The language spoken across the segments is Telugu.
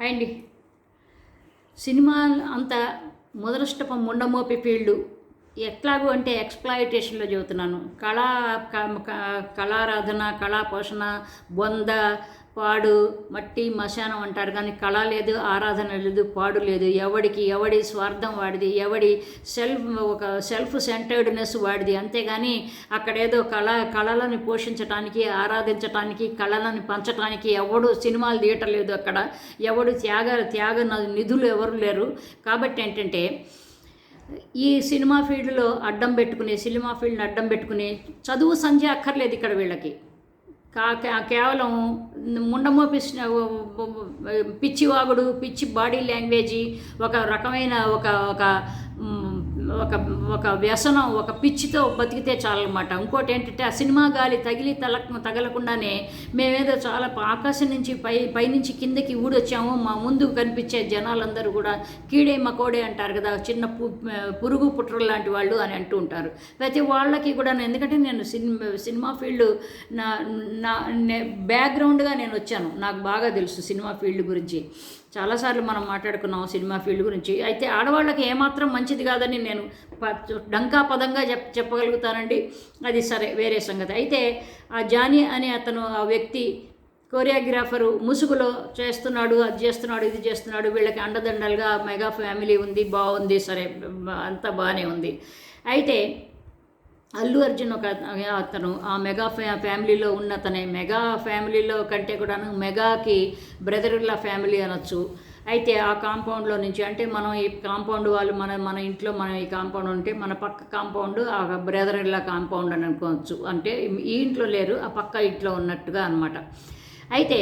అండి. సినిమా అంత మొదలష్టప ముండమోపి ఫీల్డ్ ఎట్లాగూ అంటే ఎక్స్ప్లాయిటేషన్లో చెబుతున్నాను. కళా క- క- కళారాధన కళా పోషణ బొంద పాడు మట్టి మశానం అంటారు. కానీ కళ లేదు ఆరాధన లేదు పాడు లేదు. ఎవడికి ఎవడి స్వార్థం వాడిది ఎవడి సెల్ఫ్ ఒక సెల్ఫ్ సెంటర్డ్నెస్ వాడిది. అంతేగాని అక్కడేదో కళ కళలను పోషించటానికి ఆరాధించటానికి కళలను పంచటానికి ఎవడు సినిమాలు తీయటం లేదు అక్కడ. ఎవడు త్యాగ త్యాగ న- నిధులు ఎవరు లేరు. కాబట్టి ఏంటంటే ఈ సినిమా ఫీల్డ్లో అడ్డం పెట్టుకుని సినిమా ఫీల్డ్ని అడ్డం పెట్టుకుని చదువు సంధ్య అక్కర్లేదు ఇక్కడ వీళ్ళకి. కేవలం ముండమోపి పిచ్చివాగుడు పిచ్చి బాడీ లాంగ్వేజీ ఒక రకమైన ఒక ఒక ఒక ఒక వ్యసనం ఒక పిచ్చితో బతికితే చాలన్నమాట. ఇంకోటి ఏంటంటే ఆ సినిమా గాలి తగిలి తల తగలకుండానే మేమేదో చాలా ఆకాశం నుంచి పై పైనుంచి కిందకి ఊడొచ్చాము. మా ముందు కనిపించే జనాలందరూ కూడా కీడే మకోడే అంటారు కదా చిన్న పు పురుగు పుట్రలు లాంటి వాళ్ళు అని అంటూ ఉంటారు. ప్రతి వాళ్ళకి కూడా ఎందుకంటే నేను సినిమా సినిమా ఫీల్డ్ నా నా బ్యాక్గ్రౌండ్గా నేను వచ్చాను. నాకు బాగా తెలుసు సినిమా ఫీల్డ్ గురించి. చాలాసార్లు మనం మాట్లాడుకున్నాం సినిమా ఫీల్డ్ గురించి. అయితే ఆడవాళ్ళకి ఏమాత్రం మంచిది కాదని నేను డంకా పదంగా చెప్ చెప్పగలుగుతానండి. అది సరే వేరే సంగతి. అయితే ఆ జానీ అనే అతను ఆ వ్యక్తి కోరియోగ్రాఫరు ముసుగులో చేస్తున్నాడు అది చేస్తున్నాడు ఇది చేస్తున్నాడు వీళ్ళకి అండదండలుగా మెగా ఫ్యామిలీ ఉంది బాగుంది సరే అంతా బాగానే ఉంది. అయితే అల్లు అర్జున్ ఒక అతను ఆ మెగా ఫ్యా ఫ్యామిలీలో ఉన్న అతనే. మెగా ఫ్యామిలీలో కంటే కూడాను మెగాకి బ్రదర్లా ఫ్యామిలీ అనొచ్చు. అయితే ఆ కాంపౌండ్లో నుంచి అంటే మనం ఈ కాంపౌండ్ వాళ్ళు మన మన ఇంట్లో మనం ఈ కాంపౌండ్ ఉంటే మన పక్క కాంపౌండ్ ఆ బ్రదర్లా కాంపౌండ్ అని అనుకోవచ్చు. అంటే ఈ ఇంట్లో లేరు ఆ పక్క ఇంట్లో ఉన్నట్టుగా అనమాట. అయితే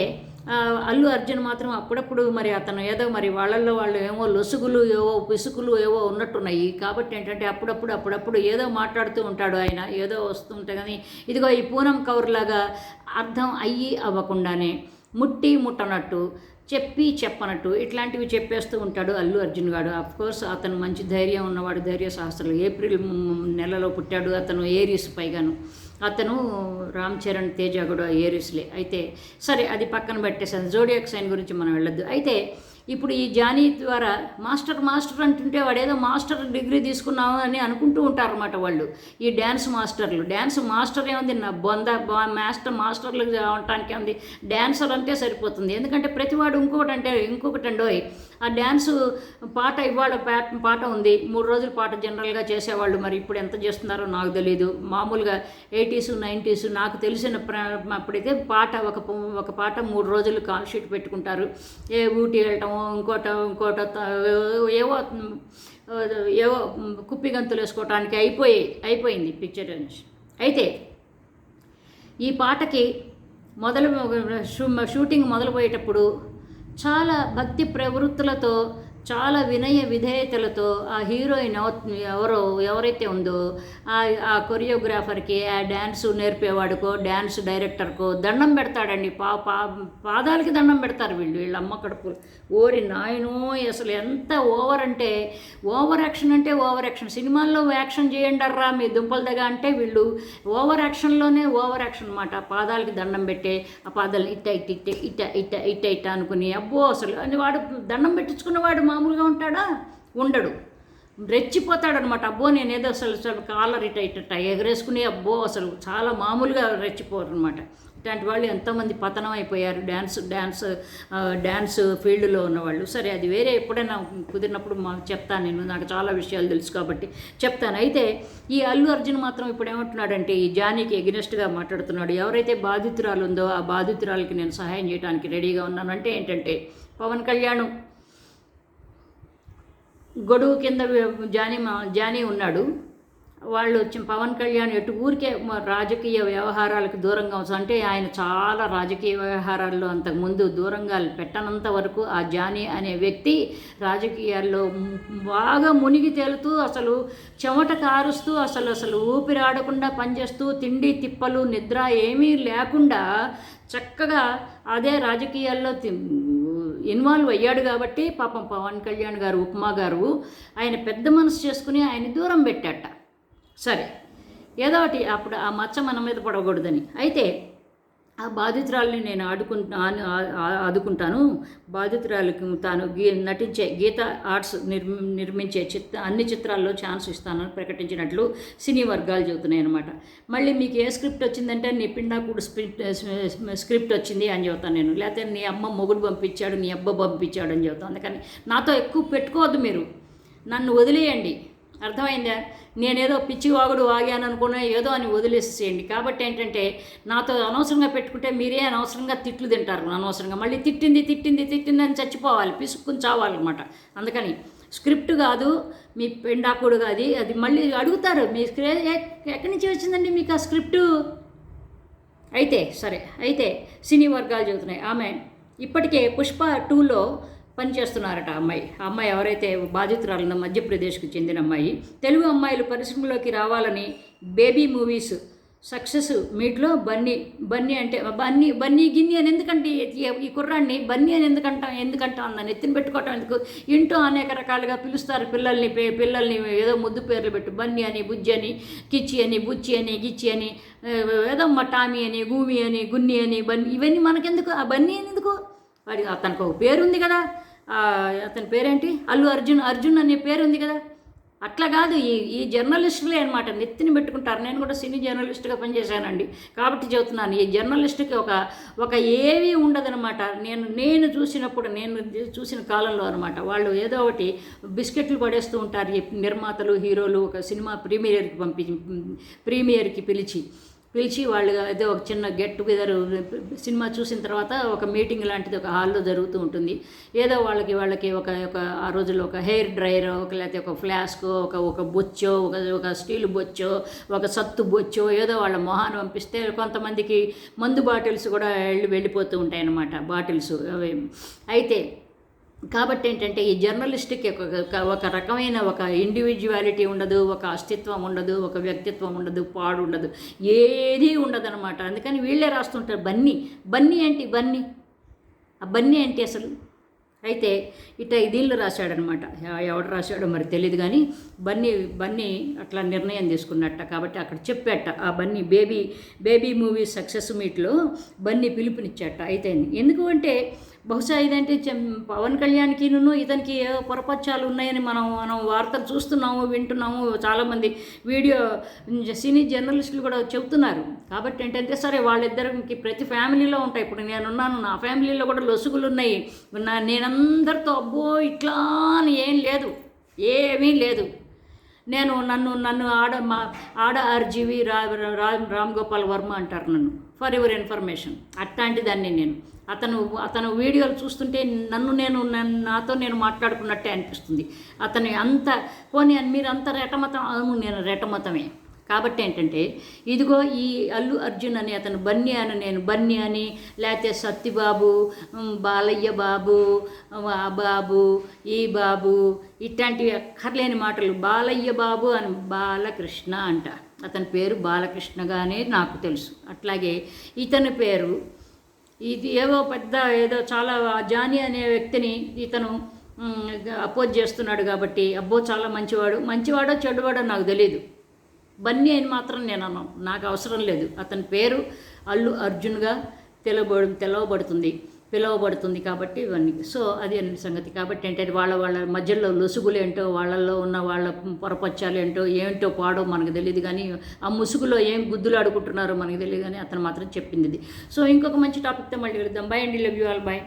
అల్లు అర్జున్ మాత్రం అప్పుడప్పుడు మరి అతను ఏదో మరి వాళ్ళల్లో వాళ్ళు ఏమో లొసుగులు ఏవో పిసుకులు ఏవో ఉన్నట్టున్నాయి. కాబట్టి ఏంటంటే అప్పుడప్పుడు అప్పుడప్పుడు ఏదో మాట్లాడుతూ ఉంటాడు ఆయన ఏదో వస్తుంటే కానీ ఇదిగో ఈ పూనం కవర్లాగా అర్థం అయ్యి అవ్వకుండానే ముట్టి ముట్టనట్టు చెప్పి చెప్పనట్టు ఇట్లాంటివి చెప్పేస్తూ ఉంటాడు అల్లు అర్జున్ గాడు కోర్స్ అతను మంచి ధైర్యం ఉన్నవాడు ధైర్య శాస్త్రాలు ఏప్రిల్ నెలలో పుట్టాడు అతను ఏరీస్ పైగాను. అతను రామ్ చరణ్ తేజ కూడా ఏరిస్లే. అయితే సరే అది పక్కన పెట్టేసాను జోడియాక్ సైన్ గురించి మనం వెళ్ళొద్దు. అయితే ఇప్పుడు ఈ జానీ ద్వారా మాస్టర్ మాస్టర్ అంటుంటే వాడు ఏదో మాస్టర్ డిగ్రీ తీసుకున్నాము అని అనుకుంటూ ఉంటారన్నమాట వాళ్ళు. ఈ డ్యాన్స్ మాస్టర్లు. డ్యాన్స్ మాస్టర్ ఏముంది నా బొంద మాస్టర్ మాస్టర్లు అవటానికి ఏముంది డ్యాన్సర్ అంటే సరిపోతుంది. ఎందుకంటే ప్రతివాడు ఇంకొకటి అంటే ఇంకొకటి అండోయ్ ఆ డ్యాన్స్ పాట ఇవాళ పాట పాట ఉంది. మూడు రోజుల పాట జనరల్గా చేసేవాళ్ళు మరి ఇప్పుడు ఎంత చేస్తున్నారో నాకు తెలియదు మామూలుగా ఎయిటీస్ నైంటీస్ నాకు తెలిసిన అప్పుడైతే పాట ఒక ఒక పాట మూడు రోజులు కాల్ షీట్ పెట్టుకుంటారు. ఏ ఊటీ వెళ్ళటం ఇంకోట ఇంకోట ఏవో ఏవో కుప్పి గంతులు వేసుకోవటానికి అయిపోయి అయిపోయింది పిక్చర్ అయితే ఈ పాటకి మొదలు షూ- షూటింగ్ మొదలుపోయేటప్పుడు చాలా భక్తి ప్రవృత్తులతో చాలా వినయ విధేయతలతో ఆ హీరోయిన్ ఎవరో ఎవరైతే ఉందో ఆ కొరియోగ్రాఫర్కి ఆ డ్యాన్స్ నేర్పేవాడికో డ్యాన్స్ డైరెక్టర్కో దండం పెడతాడండి. పా పా పాదాలకి దండం పెడతారు వీళ్ళు. వీళ్ళ అమ్మ కడుపు ఓరి నాయనో అసలు ఎంత ఓవర్ అంటే ఓవర్ యాక్షన్ అంటే ఓవర్ యాక్షన్. సినిమాల్లో యాక్షన్ చేయండి అర్రా మీ దుంపల దగ్గర అంటే వీళ్ళు ఓవర్ యాక్షన్లోనే ఓవర్ యాక్షన్ అనమాట పాదాలకి దండం పెట్టే ఆ పాదాలు ఇట్ట ఇట్ట ఇట్ట ఇట్ట ఇట్ట ఇట్ట ఇట్ట అనుకుని అబ్బో అసలు అని వాడు దండం పెట్టించుకున్నవాడు మామూలుగా ఉంటాడా? ఉండడు. రెచ్చిపోతాడనమాట. అబ్బో నేనేదో అసలు అసలు కాలర్ ఇట ఇట్ట ఎగరేసుకుని అబ్బో అసలు చాలా మామూలుగా రెచ్చిపోరు అనమాట ఇట్లాంటి వాళ్ళు ఎంతోమంది పతనం అయిపోయారు. డ్యాన్స్ డ్యాన్స్ డ్యాన్స్ ఫీల్డ్లో ఉన్నవాళ్ళు. సరే అది వేరే ఎప్పుడైనా కుదిరినప్పుడు మాకు చెప్తాను నేను. నాకు చాలా విషయాలు తెలుసు కాబట్టి చెప్తాను. అయితే ఈ అల్లు అర్జున్ మాత్రం ఇప్పుడు ఏమంటున్నాడంటే ఈ జానీకి ఎగ్నెస్ట్గా మాట్లాడుతున్నాడు. ఎవరైతే బాధితురాలు ఉందో ఆ బాధితురాలకి నేను సహాయం చేయడానికి రెడీగా ఉన్నాను. అంటే ఏంటంటే పవన్ కళ్యాణ్. గొడుగు కింద జానీ మా జానీ ఉన్నాడు. వాళ్ళు వచ్చి పవన్ కళ్యాణ్ ఎటు ఊరికే రాజకీయ వ్యవహారాలకు దూరంగా అంటే ఆయన చాలా రాజకీయ వ్యవహారాల్లో అంతకుముందు దూరంగా పెట్టనంత వరకు ఆ జానీ అనే వ్యక్తి రాజకీయాల్లో బాగా మునిగి తేలుతూ అసలు చెమట కారుస్తూ అసలు అసలు ఊపిరాడకుండా పనిచేస్తూ తిండి తిప్పలు నిద్ర ఏమీ లేకుండా చక్కగా అదే రాజకీయాల్లో ఇన్వాల్వ్ అయ్యాడు కాబట్టి పాపం పవన్ కళ్యాణ్ గారు ఉప్మా గారు ఆయన పెద్ద మనసు చేసుకుని ఆయన దూరం పెట్టాట. సరే ఏదో ఒకటి అప్పుడు ఆ మచ్చ మన మీద పడకూడదని. అయితే ఆ బాధితురాలని నేను ఆడుకుంటా ఆదుకుంటాను. బాధితురాలకు తాను గీ నటించే గీత ఆర్ట్స్ నిర్మి నిర్మించే చిత్ర అన్ని చిత్రాల్లో ఛాన్స్ ఇస్తానని ప్రకటించినట్లు సినీ వర్గాలు చెబుతున్నాయి అనమాట మళ్ళీ మీకు ఏ స్క్రిప్ట్ వచ్చిందంటే నీ పిండాకుడు స్క్రిప్ట్ స్క్రిప్ట్ వచ్చింది అని చెబుతాను నేను. లేకపోతే నీ అమ్మ మొగుడు పంపించాడు నీ అబ్బ పంపించాడు అని చెబుతాను. అందుకని నాతో ఎక్కువ పెట్టుకోవద్దు మీరు. నన్ను వదిలేయండి. అర్థమైందా? నేనేదో పిచ్చి వాగుడు వాగాను అనుకున్నా ఏదో అని వదిలేసేయండి. కాబట్టి ఏంటంటే నాతో అనవసరంగా పెట్టుకుంటే మీరే అనవసరంగా తిట్లు తింటారు. అనవసరంగా మళ్ళీ తిట్టింది తిట్టింది తిట్టింది అని చచ్చిపోవాలి. పిసుక్కుని చావాలన్నమాట. అందుకని స్క్రిప్ట్ కాదు మీ పెండాకుడు కాదు అది మళ్ళీ అడుగుతారు. మీ స్క్రే ఎక్కడి నుంచి వచ్చిందండి మీకు ఆ స్క్రిప్టు? అయితే సరే అయితే సినీ వర్గాలు చెబుతున్నాయి ఆమె ఇప్పటికే పుష్ప టూలో పనిచేస్తున్నారట అమ్మాయి. ఆ అమ్మాయి ఎవరైతే బాధితురాలన్న మధ్యప్రదేశ్కు చెందిన అమ్మాయి తెలుగు అమ్మాయిలు పరిశ్రమలోకి రావాలని బేబీ మూవీస్ సక్సెస్ మీట్లో బన్నీ బన్నీ అంటే బన్నీ బన్నీ గిన్ని అని ఎందుకంటే ఈ- కుర్రాన్ని బన్నీ అని ఎందుకంటాం ఎందుకంటాం అన్న ఎత్తిన పెట్టుకోవటం ఎందుకు? ఇంటో అనేక రకాలుగా పిలుస్తారు పిల్లల్ని పిల్లల్ని ఏదో ముద్దు పేర్లు పెట్టు బన్నీ అని బుజ్జి అని కిచ్చి అని బుచ్చి అని గిచ్చి అని ఏదో మా టామీ అని గూమి అని గున్ని అని బన్నీ ఇవన్నీ మనకెందుకు? ఆ బన్నీ అని ఎందుకు? వాడికి అతనికి ఒక పేరు ఉంది కదా అతని పేరేంటి? అల్లు అర్జున్ అర్జున్ అనే పేరు ఉంది కదా. అట్లా కాదు ఈ ఈ జర్నలిస్టులే అనమాట నెత్తిని పెట్టుకుంటారు. నేను కూడా సినీ జర్నలిస్ట్గా పనిచేశానండి. కాబట్టి చెబుతున్నాను ఈ జర్నలిస్ట్కి ఒక ఒక ఏవి ఉండదనమాట నేను నేను చూసినప్పుడు నేను చూసిన కాలంలో అనమాట వాళ్ళు ఏదో ఒకటి బిస్కెట్లు పడేస్తూ ఉంటారు ఈ నిర్మాతలు హీరోలు ఒక సినిమా ప్రీమియర్కి పంపించి ప్రీమియర్కి పిలిచి. పిలిచి వాళ్ళు ఏదో ఒక చిన్న గెట్ టుగెదర్ సినిమా చూసిన తర్వాత ఒక మీటింగ్ లాంటిది ఒక హాల్లో జరుగుతూ ఉంటుంది. ఏదో వాళ్ళకి వాళ్ళకి ఒక ఒక ఆ రోజుల్లో ఒక హెయిర్ డ్రైయర్ ఒక లేకపోతే ఒక ఫ్లాస్క్ ఒక ఒక బొచ్చో ఒక ఒక స్టీల్ బొచ్చో ఒక సత్తు బొచ్చో ఏదో వాళ్ళ మొహాన్ని పంపిస్తే కొంతమందికి మందు బాటిల్స్ కూడా వెళ్ళి వెళ్ళిపోతూ ఉంటాయన్నమాట. బాటిల్స్ అవి. అయితే కాబట్టి ఏంటంటే ఈ జర్నలిస్ట్కి ఒక ఒక- రకమైన ఒక ఇండివిజువాలిటీ ఉండదు ఒక అస్తిత్వం ఉండదు ఒక వ్యక్తిత్వం ఉండదు పాడు ఉండదు. ఏదీ ఉండదు అనమాట అందుకని వీళ్ళే రాస్తుంటారు బన్నీ బన్నీ ఏంటి బన్నీ? ఆ బన్నీ ఏంటి అసలు? అయితే ఇట దీనిలో రాశాడనమాట ఎవడు రాశాడో మరి తెలియదు కానీ బన్నీ బన్నీ అట్లా నిర్ణయం తీసుకున్నట్ట. కాబట్టి అక్కడ చెప్పాట ఆ Bunny baby baby movie success మీట్లో బన్నీ పిలుపునిచ్చాట. అయితే ఎందుకు అంటే బహుశా ఇదంటే పవన్ కళ్యాణ్కి ఇతనికి పొరపక్షాలు ఉన్నాయని మనం మనం వార్తలు చూస్తున్నాము వింటున్నాము చాలామంది వీడియో సినీ జర్నలిస్టులు కూడా చెబుతున్నారు. కాబట్టి ఏంటంటే సరే వాళ్ళిద్దరికి ప్రతి ఫ్యామిలీలో ఉంటాయి. ఇప్పుడు నేనున్నాను నా ఫ్యామిలీలో కూడా లొసుగులు ఉన్నాయి నేనందరితో అబ్బో ఇట్లా అని ఏం లేదు. ఏమీ లేదు. నేను నన్ను నన్ను ఆడ మా ఆడ ఆర్జీవి రా రా- రామ్ గోపాల్ వర్మ అంటారు నన్ను ఫర్ యువర్ ఇన్ఫర్మేషన్ అట్లాంటి దాన్ని నేను. అతను అతను వీడియోలు చూస్తుంటే నన్ను నేను నన్ను నాతో నేను మాట్లాడుకున్నట్టే అనిపిస్తుంది. అతని అంత పోనీ మీరు అంత రెటమతం అవును నేను రెటమతమే. కాబట్టి ఏంటంటే ఇదిగో ఈ అల్లు అర్జున్ అని అతను బన్నీ అని నేను బన్నీ అని లేకపోతే సత్తిబాబు బాలయ్య బాబు ఆ బాబు ఈ బాబు ఇట్లాంటివి అక్కర్లేని మాటలు బాలయ్య బాబు అని బాలకృష్ణ అంట. అతని పేరు బాలకృష్ణగానే నాకు తెలుసు. అట్లాగే ఇతని పేరు ఇది ఏవో పెద్ద ఏదో చాలా జానీ అనే వ్యక్తిని ఇతను అపోజ్ చేస్తున్నాడు కాబట్టి అబ్బో చాలా మంచివాడు. మంచివాడో చెడువాడో నాకు తెలియదు బన్నీ అని మాత్రం నేను అన్నాను నాకు అవసరం లేదు. అతని పేరు అల్లు అర్జున్గా తెలబడు తెలవబడుతుంది. పిలువబడుతుంది కాబట్టి ఇవన్నీ. సో అది అన్ని సంగతి. కాబట్టి ఏంటంటే వాళ్ళ వాళ్ళ మధ్యలో లొసుగులు ఏంటో వాళ్ళల్లో ఉన్న వాళ్ళ పొరపచ్చాలు ఏంటో ఏంటో పాడో మనకు తెలియదు కానీ ఆ ముసుగులో ఏం గుద్దులు ఆడుకుంటున్నారో మనకు తెలియదు కానీ అతను మాత్రం చెప్పింది సో ఇంకొక మంచి టాపిక్తో మళ్ళీ వెళ్దాం బాయ్ అండి. Love you all bye